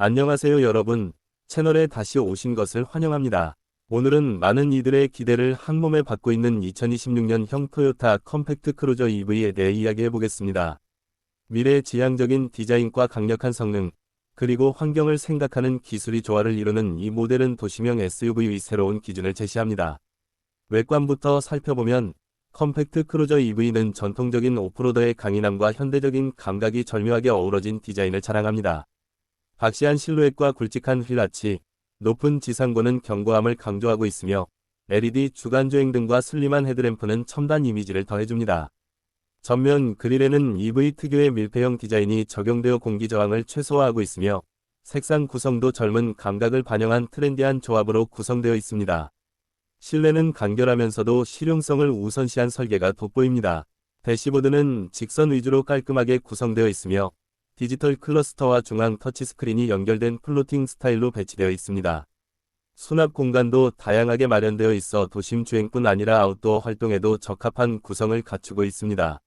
안녕하세요 여러분. 채널에 다시 오신 것을 환영합니다. 오늘은 많은 이들의 기대를 한몸에 받고 있는 2026년형 토요타 컴팩트 크루저 EV에 대해 이야기해 보겠습니다. 미래 지향적인 디자인과 강력한 성능, 그리고 환경을 생각하는 기술이 조화를 이루는 이 모델은 도시명 SUV의 새로운 기준을 제시합니다. 외관부터 살펴보면 컴팩트 크루저 EV는 전통적인 오프로더의 강인함과 현대적인 감각이 절묘하게 어우러진 디자인을 자랑합니다. 박시한 실루엣과 굵직한 휠아치, 높은 지상고는 견고함을 강조하고 있으며 LED 주간주행 등과 슬림한 헤드램프는 첨단 이미지를 더해줍니다. 전면 그릴에는 EV 특유의 밀폐형 디자인이 적용되어 공기 저항을 최소화하고 있으며 색상 구성도 젊은 감각을 반영한 트렌디한 조합으로 구성되어 있습니다. 실내는 간결하면서도 실용성을 우선시한 설계가 돋보입니다. 대시보드는 직선 위주로 깔끔하게 구성되어 있으며 디지털 클러스터와 중앙 터치스크린이 연결된 플로팅 스타일로 배치되어 있습니다. 수납 공간도 다양하게 마련되어 있어 도심 주행뿐 아니라 아웃도어 활동에도 적합한 구성을 갖추고 있습니다.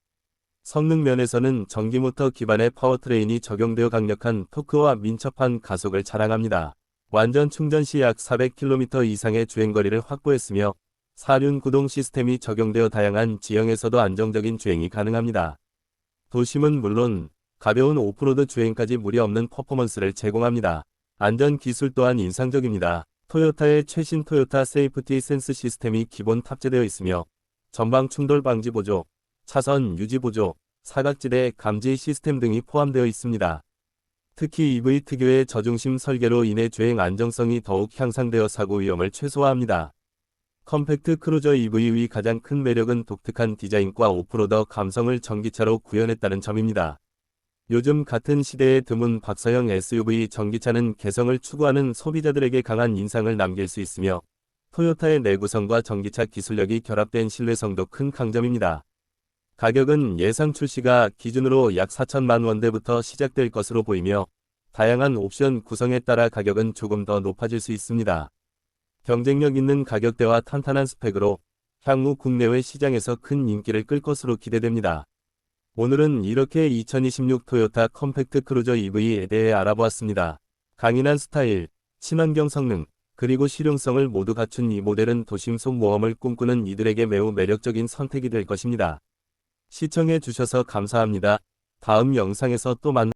성능 면에서는 전기모터 기반의 파워트레인이 적용되어 강력한 토크와 민첩한 가속을 자랑합니다. 완전 충전 시 약 400km 이상의 주행거리를 확보했으며 사륜 구동 시스템이 적용되어 다양한 지형에서도 안정적인 주행이 가능합니다. 도심은 물론 가벼운 오프로드 주행까지 무리 없는 퍼포먼스를 제공합니다. 안전 기술 또한 인상적입니다. 토요타의 최신 토요타 세이프티 센스 시스템이 기본 탑재되어 있으며 전방 충돌 방지 보조, 차선 유지 보조, 사각지대 감지 시스템 등이 포함되어 있습니다. 특히 EV 특유의 저중심 설계로 인해 주행 안정성이 더욱 향상되어 사고 위험을 최소화합니다. 컴팩트 크루저 EV의 가장 큰 매력은 독특한 디자인과 오프로더 감성을 전기차로 구현했다는 점입니다. 요즘 같은 시대에 드문 박사형 SUV 전기차는 개성을 추구하는 소비자들에게 강한 인상을 남길 수 있으며 토요타의 내구성과 전기차 기술력이 결합된 신뢰성도 큰 강점입니다. 가격은 예상 출시가 기준으로 약 4천만 원대부터 시작될 것으로 보이며 다양한 옵션 구성에 따라 가격은 조금 더 높아질 수 있습니다. 경쟁력 있는 가격대와 탄탄한 스펙으로 향후 국내외 시장에서 큰 인기를 끌 것으로 기대됩니다. 오늘은 이렇게 2026 토요타 컴팩트 크루저 EV에 대해 알아보았습니다. 강인한 스타일, 친환경 성능, 그리고 실용성을 모두 갖춘 이 모델은 도심 속 모험을 꿈꾸는 이들에게 매우 매력적인 선택이 될 것입니다. 시청해 주셔서 감사합니다. 다음 영상에서 또 만나